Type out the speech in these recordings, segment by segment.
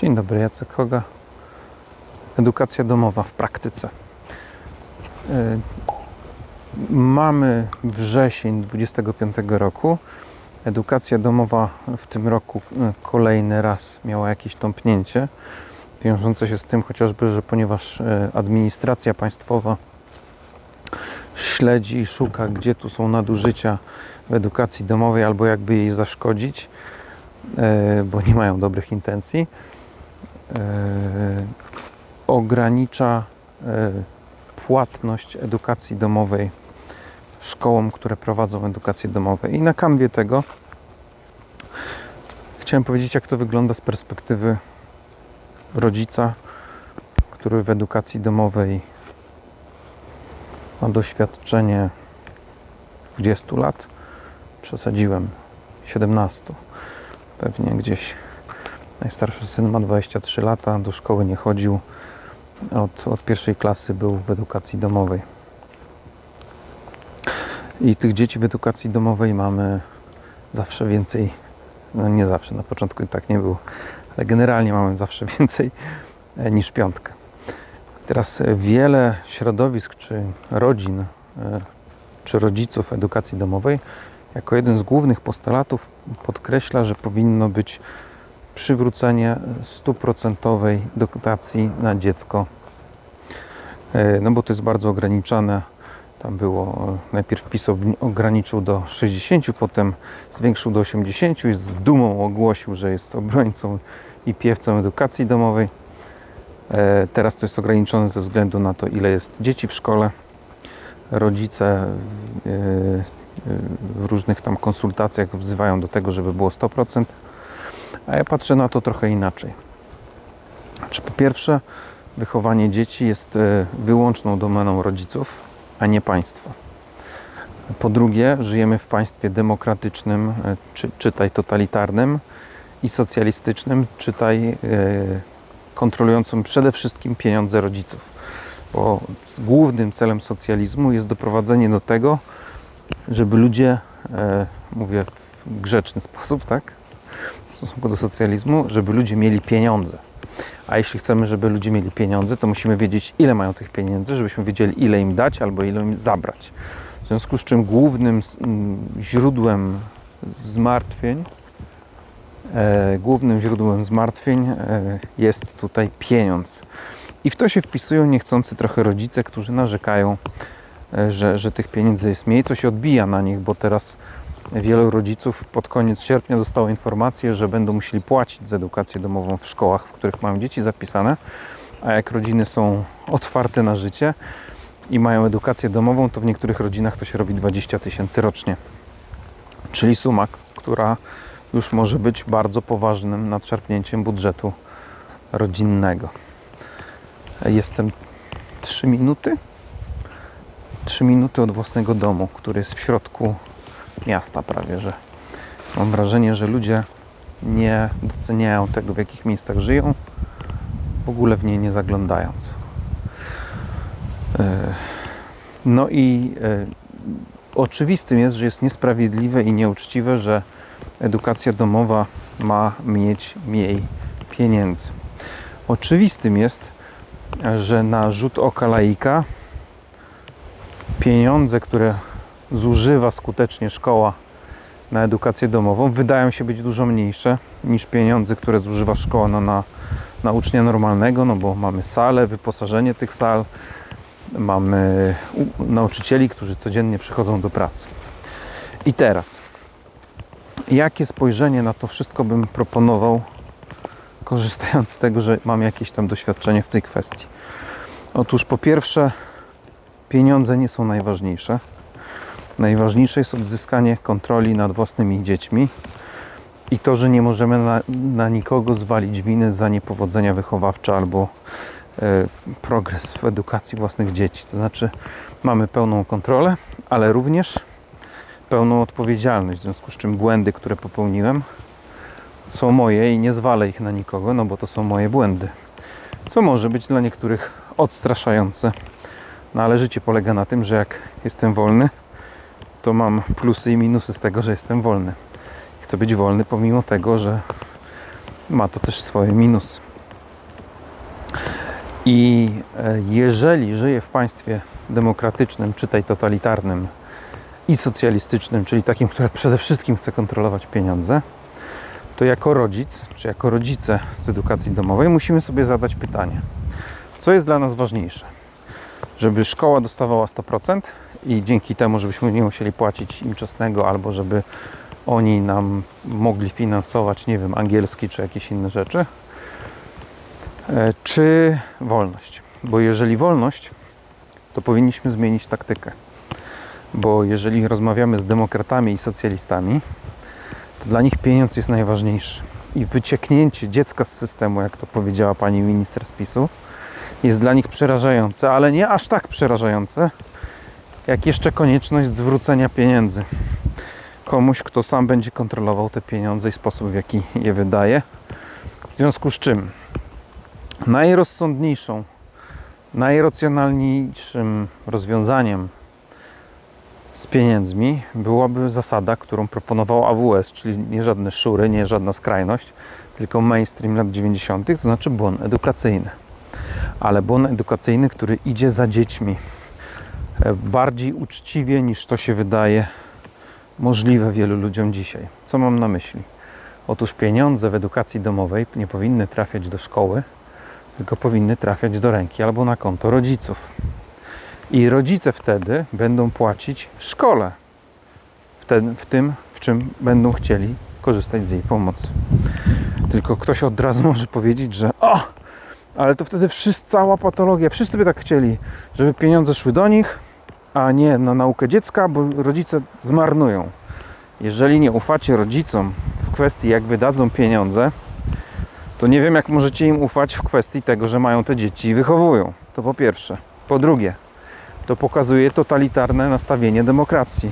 Dzień dobry, Jacek Hoga. Edukacja domowa w praktyce. Y, Mamy wrzesień 25 roku. Edukacja domowa w tym roku y, kolejny raz miała jakieś tąpnięcie, wiążące się z tym chociażby, że ponieważ y, administracja państwowa śledzi i szuka, gdzie tu są nadużycia w edukacji domowej albo jakby jej zaszkodzić, bo nie mają dobrych intencji, ogranicza e, płatność edukacji domowej szkołom, które prowadzą edukację domową. I na kanwie tego chciałem powiedzieć, jak to wygląda z perspektywy rodzica, który w edukacji domowej ma doświadczenie 20 lat. Przesadziłem 17. Pewnie gdzieś Najstarszy syn ma 23 lata, do szkoły nie chodził. Od, od pierwszej klasy był w edukacji domowej. I tych dzieci w edukacji domowej mamy zawsze więcej. No nie zawsze, na początku tak nie było, ale generalnie mamy zawsze więcej e, niż piątkę. Teraz e, wiele środowisk czy rodzin, e, czy rodziców edukacji domowej jako jeden z głównych postulatów podkreśla, że powinno być przywrócenie stuprocentowej dotacji na dziecko. E, No bo to jest bardzo ograniczane. Tam było e, najpierw PiS ograniczył do 60, potem zwiększył do 80 i z dumą ogłosił, że jest obrońcą i piewcą edukacji domowej. E, Teraz to jest ograniczone ze względu na to, ile jest dzieci w szkole. Rodzice w różnych tam konsultacjach wzywają do tego, żeby było 100%. A ja patrzę na to trochę inaczej. Po pierwsze, wychowanie dzieci jest e, wyłączną domeną rodziców, a nie państwa. Po drugie, żyjemy w państwie demokratycznym, e, czy, czytaj totalitarnym i socjalistycznym, czytaj e, kontrolującym przede wszystkim pieniądze rodziców. Bo głównym celem socjalizmu jest doprowadzenie do tego, żeby ludzie, mówię w grzeczny sposób, tak, w stosunku do socjalizmu, żeby ludzie mieli pieniądze. A jeśli chcemy, żeby ludzie mieli pieniądze, to musimy wiedzieć, ile mają tych pieniędzy, żebyśmy wiedzieli, ile im dać albo ile im zabrać. W związku z czym głównym źródłem zmartwień, e, głównym źródłem zmartwień e, jest tutaj pieniądz. I w to się wpisują niechcący trochę rodzice, którzy narzekają, e, że, że tych pieniędzy jest mniej, co się odbija na nich, bo teraz Wielu rodziców pod koniec sierpnia dostało informację, że będą musieli płacić za edukację domową w szkołach, w których mają dzieci zapisane. A jak rodziny są otwarte na życie i mają edukację domową, to w niektórych rodzinach to się robi 20 tysięcy rocznie. Czyli suma, która już może być bardzo poważnym nadszarpnięciem budżetu rodzinnego. Jestem 3 minuty. 3 minuty od własnego domu, który jest w środku miasta prawie, że mam wrażenie, że ludzie nie doceniają tego, w jakich miejscach żyją, w ogóle w nie nie zaglądając. E, No i e, oczywistym jest, że jest niesprawiedliwe i nieuczciwe, że edukacja domowa ma mieć mniej pieniędzy. Oczywistym jest, że na rzut oka laika pieniądze, które zużywa skutecznie szkoła na edukację domową, wydają się być dużo mniejsze niż pieniądze, które zużywa szkoła na, na, na ucznia normalnego, no bo mamy salę, wyposażenie tych sal, mamy nauczycieli, którzy codziennie przychodzą do pracy. I teraz, jakie spojrzenie na to wszystko bym proponował, korzystając z tego, że mam jakieś tam doświadczenie w tej kwestii? Otóż po pierwsze, pieniądze nie są najważniejsze. Najważniejsze jest odzyskanie kontroli nad własnymi dziećmi i to, że nie możemy na, na nikogo zwalić winy za niepowodzenia wychowawcze albo e, progres w edukacji własnych dzieci. To znaczy, mamy pełną kontrolę, ale również pełną odpowiedzialność, w związku z czym błędy, które popełniłem, są moje i nie zwalę ich na nikogo, no bo to są moje błędy. Co może być dla niektórych odstraszające. No ale życie polega na tym, że jak jestem wolny, to mam plusy i minusy z tego, że jestem wolny. Chcę być wolny pomimo tego, że ma to też swoje minusy. I e, jeżeli żyję w państwie demokratycznym, czytaj totalitarnym i socjalistycznym, czyli takim, które przede wszystkim chce kontrolować pieniądze, to jako rodzic, czy jako rodzice z edukacji domowej musimy sobie zadać pytanie, co jest dla nas ważniejsze? Żeby szkoła dostawała 100% i dzięki temu, żebyśmy nie musieli płacić im czesnego, albo żeby oni nam mogli finansować, nie wiem, angielski czy jakieś inne rzeczy, E, czy wolność. Bo jeżeli wolność, to powinniśmy zmienić taktykę. Bo jeżeli rozmawiamy z demokratami i socjalistami, to dla nich pieniądz jest najważniejszy. I wycieknięcie dziecka z systemu, jak to powiedziała pani minister z PiSu, jest dla nich przerażające, ale nie aż tak przerażające, jak jeszcze konieczność zwrócenia pieniędzy komuś, kto sam będzie kontrolował te pieniądze i sposób, w jaki je wydaje. W związku z czym najrozsądniejszą, najracjonalniejszym rozwiązaniem z pieniędzmi byłaby zasada, którą proponował AWS, czyli nie żadne szury, nie żadna skrajność, tylko mainstream lat 90., to znaczy bon edukacyjny. Ale bon edukacyjny, który idzie za dziećmi bardziej uczciwie niż to się wydaje możliwe wielu ludziom dzisiaj. Co mam na myśli? Otóż pieniądze w edukacji domowej nie powinny trafiać do szkoły, tylko powinny trafiać do ręki albo na konto rodziców. I rodzice wtedy będą płacić szkole w, ten, w tym, w czym będą chcieli korzystać z jej pomocy. Tylko ktoś od razu może powiedzieć, że o, ale to wtedy wszyscy, cała patologia, wszyscy by tak chcieli, żeby pieniądze szły do nich, a nie na naukę dziecka, bo rodzice zmarnują. Jeżeli nie ufacie rodzicom w kwestii, jak wydadzą pieniądze, to nie wiem, jak możecie im ufać w kwestii tego, że mają te dzieci i wychowują. To po pierwsze. Po drugie, to pokazuje totalitarne nastawienie demokracji.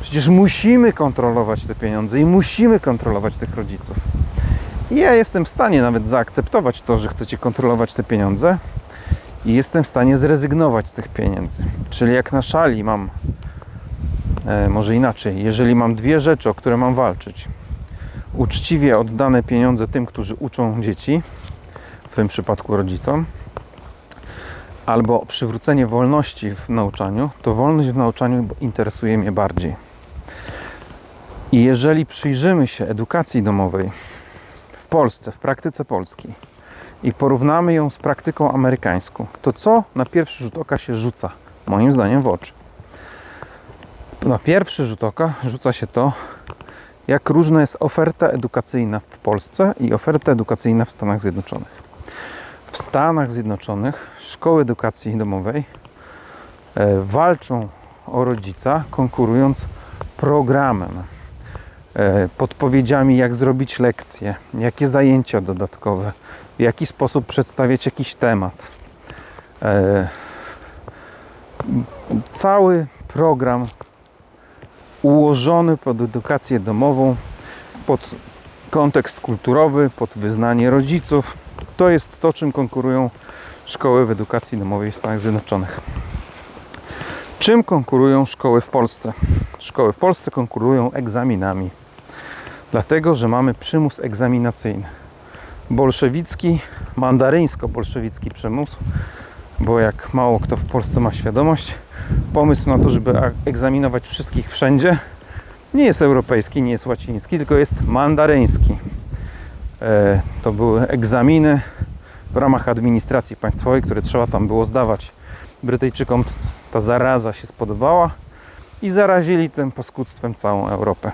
Przecież musimy kontrolować te pieniądze i musimy kontrolować tych rodziców. I ja jestem w stanie nawet zaakceptować to, że chcecie kontrolować te pieniądze i jestem w stanie zrezygnować z tych pieniędzy. Czyli jak na szali mam, e, może inaczej, jeżeli mam dwie rzeczy, o które mam walczyć, uczciwie oddane pieniądze tym, którzy uczą dzieci, w tym przypadku rodzicom, albo przywrócenie wolności w nauczaniu, to wolność w nauczaniu interesuje mnie bardziej. I jeżeli przyjrzymy się edukacji domowej w Polsce, w praktyce polskiej i porównamy ją z praktyką amerykańską, to co na pierwszy rzut oka się rzuca, moim zdaniem, w oczy? Na pierwszy rzut oka rzuca się to, jak różna jest oferta edukacyjna w Polsce i oferta edukacyjna w Stanach Zjednoczonych. W Stanach Zjednoczonych szkoły edukacji domowej e, walczą o rodzica, konkurując programem, podpowiedziami, jak zrobić lekcje, jakie zajęcia dodatkowe, w jaki sposób przedstawiać jakiś temat. E, cały program ułożony pod edukację domową, pod kontekst kulturowy, pod wyznanie rodziców. To jest to, czym konkurują szkoły w edukacji domowej w Stanach Zjednoczonych. Czym konkurują szkoły w Polsce? Szkoły w Polsce konkurują egzaminami, dlatego że mamy przymus egzaminacyjny. Bolszewicki, mandaryńsko-bolszewicki przymus, bo jak mało kto w Polsce ma świadomość, pomysł na to, żeby egzaminować wszystkich wszędzie, nie jest europejski, nie jest łaciński, tylko jest mandaryński. E, to były egzaminy w ramach administracji państwowej, które trzeba tam było zdawać. Brytyjczykom ta zaraza się spodobała i zarazili tym paskudztwem całą Europę.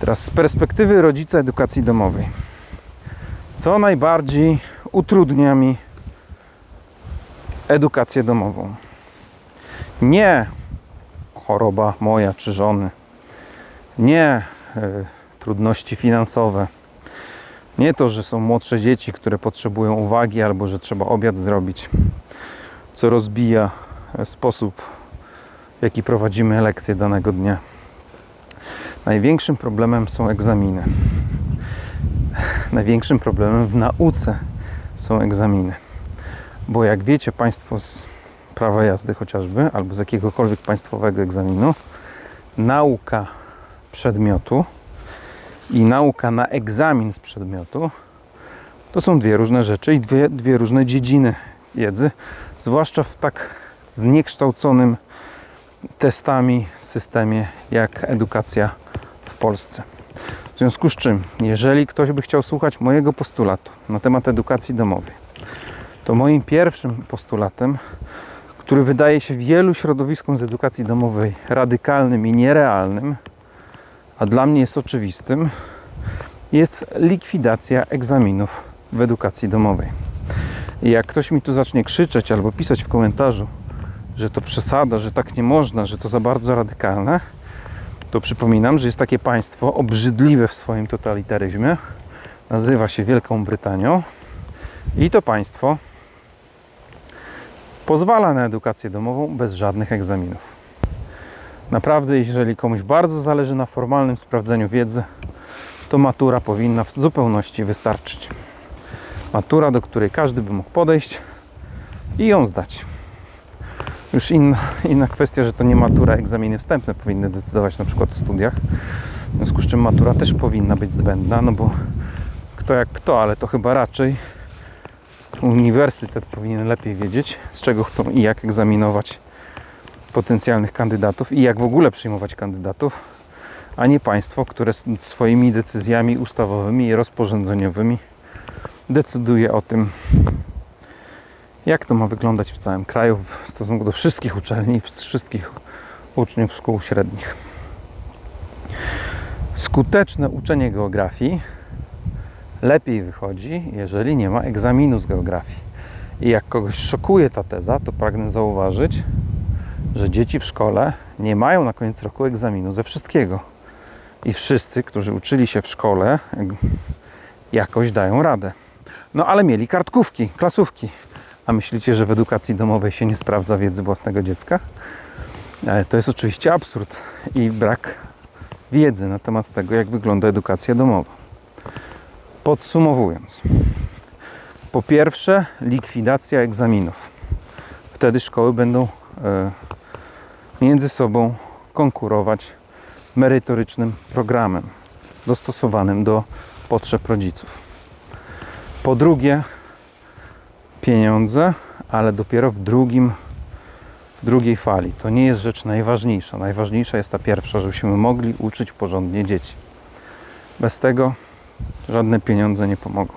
Teraz z perspektywy rodzica edukacji domowej. Co najbardziej utrudnia mi edukację domową? Nie choroba moja czy żony, nie y, trudności finansowe, nie to, że są młodsze dzieci, które potrzebują uwagi albo że trzeba obiad zrobić, co rozbija e, sposób, w jaki prowadzimy lekcje danego dnia. Największym problemem są egzaminy. Największym problemem w nauce są egzaminy. Bo jak wiecie Państwo z prawa jazdy chociażby, albo z jakiegokolwiek państwowego egzaminu, nauka przedmiotu i nauka na egzamin z przedmiotu to są dwie różne rzeczy i dwie, dwie różne dziedziny wiedzy, zwłaszcza w tak zniekształconym testami systemie jak edukacja Polsce. W związku z czym, jeżeli ktoś by chciał słuchać mojego postulatu na temat edukacji domowej, to moim pierwszym postulatem, który wydaje się wielu środowiskom z edukacji domowej radykalnym i nierealnym, a dla mnie jest oczywistym, jest likwidacja egzaminów w edukacji domowej. I jak ktoś mi tu zacznie krzyczeć albo pisać w komentarzu, że to przesada, że tak nie można, że to za bardzo radykalne, to przypominam, że jest takie państwo obrzydliwe w swoim totalitaryzmie, nazywa się Wielką Brytanią i to państwo pozwala na edukację domową bez żadnych egzaminów. Naprawdę, jeżeli komuś bardzo zależy na formalnym sprawdzeniu wiedzy, to matura powinna w zupełności wystarczyć. Matura, do której każdy by mógł podejść i ją zdać. Już inna, inna kwestia, że to nie matura, egzaminy wstępne powinny decydować na przykład o studiach. W związku z czym matura też powinna być zbędna, no bo kto jak kto, ale to chyba raczej uniwersytet powinien lepiej wiedzieć, z czego chcą i jak egzaminować potencjalnych kandydatów i jak w ogóle przyjmować kandydatów, a nie państwo, które swoimi decyzjami ustawowymi i rozporządzeniowymi decyduje o tym, jak to ma wyglądać w całym kraju w stosunku do wszystkich uczelni, wszystkich uczniów szkół średnich. Skuteczne uczenie geografii lepiej wychodzi, jeżeli nie ma egzaminu z geografii. I jak kogoś szokuje ta teza, to pragnę zauważyć, że dzieci w szkole nie mają na koniec roku egzaminu ze wszystkiego. I wszyscy, którzy uczyli się w szkole, jak- jakoś dają radę. No ale mieli kartkówki, klasówki. A myślicie, że w edukacji domowej się nie sprawdza wiedzy własnego dziecka? Ale to jest oczywiście absurd i brak wiedzy na temat tego, jak wygląda edukacja domowa. Podsumowując, po pierwsze, likwidacja egzaminów. Wtedy szkoły będą e, między sobą konkurować merytorycznym programem dostosowanym do potrzeb rodziców. Po drugie, pieniądze, ale dopiero w drugim w drugiej fali. To nie jest rzecz najważniejsza. Najważniejsza jest ta pierwsza, żebyśmy mogli uczyć porządnie dzieci. Bez tego żadne pieniądze nie pomogą.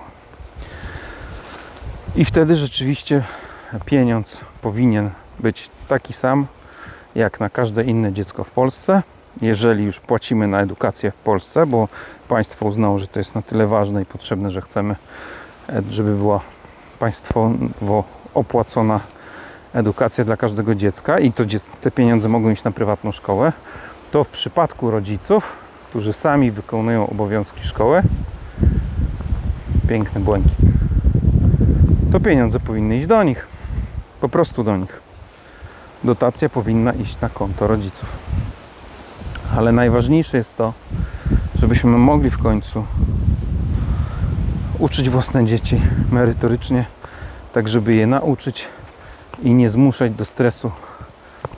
I wtedy rzeczywiście pieniądz powinien być taki sam jak na każde inne dziecko w Polsce. Jeżeli już płacimy na edukację w Polsce, bo państwo uznało, że to jest na tyle ważne i potrzebne, że chcemy, e, żeby była państwowo opłacona edukacja dla każdego dziecka i to te pieniądze mogą iść na prywatną szkołę, to w przypadku rodziców, którzy sami wykonują obowiązki szkoły, piękny błękit, to pieniądze powinny iść do nich. Po prostu do nich. Dotacja powinna iść na konto rodziców. Ale najważniejsze jest to, żebyśmy mogli w końcu uczyć własne dzieci merytorycznie, tak żeby je nauczyć i nie zmuszać do stresu,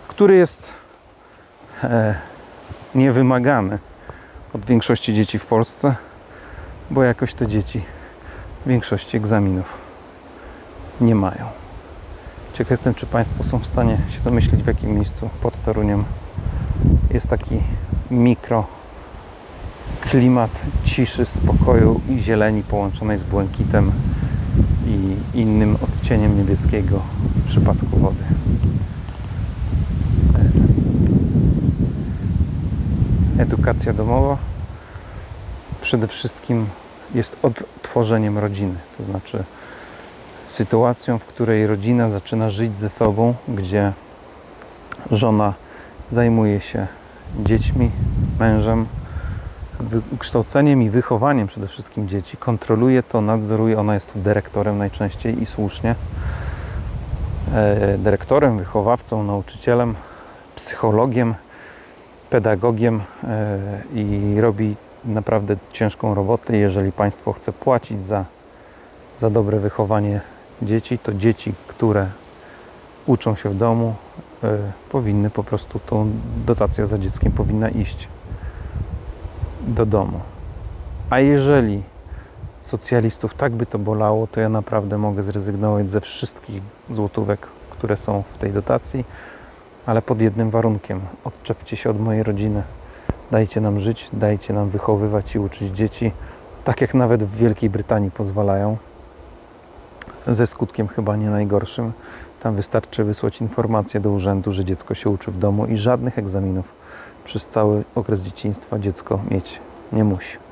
który jest e, niewymagany od większości dzieci w Polsce, bo jakoś te dzieci większości egzaminów nie mają. Ciekaw jestem, czy Państwo są w stanie się domyślić, w jakim miejscu pod Toruniem jest taki mikro klimat ciszy, spokoju i zieleni połączonej z błękitem i innym odcieniem niebieskiego w przypadku wody. Edukacja domowa przede wszystkim jest odtworzeniem rodziny, to znaczy sytuacją, w której rodzina zaczyna żyć ze sobą, gdzie żona zajmuje się dziećmi, mężem, kształceniem i wychowaniem przede wszystkim dzieci, kontroluje to, nadzoruje, ona jest tu dyrektorem najczęściej i słusznie. E, dyrektorem, wychowawcą, nauczycielem, psychologiem, pedagogiem e, i robi naprawdę ciężką robotę. Jeżeli państwo chce płacić za, za dobre wychowanie dzieci, to dzieci, które uczą się w domu, e, powinny po prostu tą dotację za dzieckiem powinna iść do domu. A jeżeli socjalistów tak by to bolało, to ja naprawdę mogę zrezygnować ze wszystkich złotówek, które są w tej dotacji, ale pod jednym warunkiem. Odczepcie się od mojej rodziny. Dajcie nam żyć, dajcie nam wychowywać i uczyć dzieci, tak jak nawet w Wielkiej Brytanii pozwalają. Ze skutkiem chyba nie najgorszym. Tam wystarczy wysłać informację do urzędu, że dziecko się uczy w domu i żadnych egzaminów przez cały okres dzieciństwa dziecko mieć nie musi.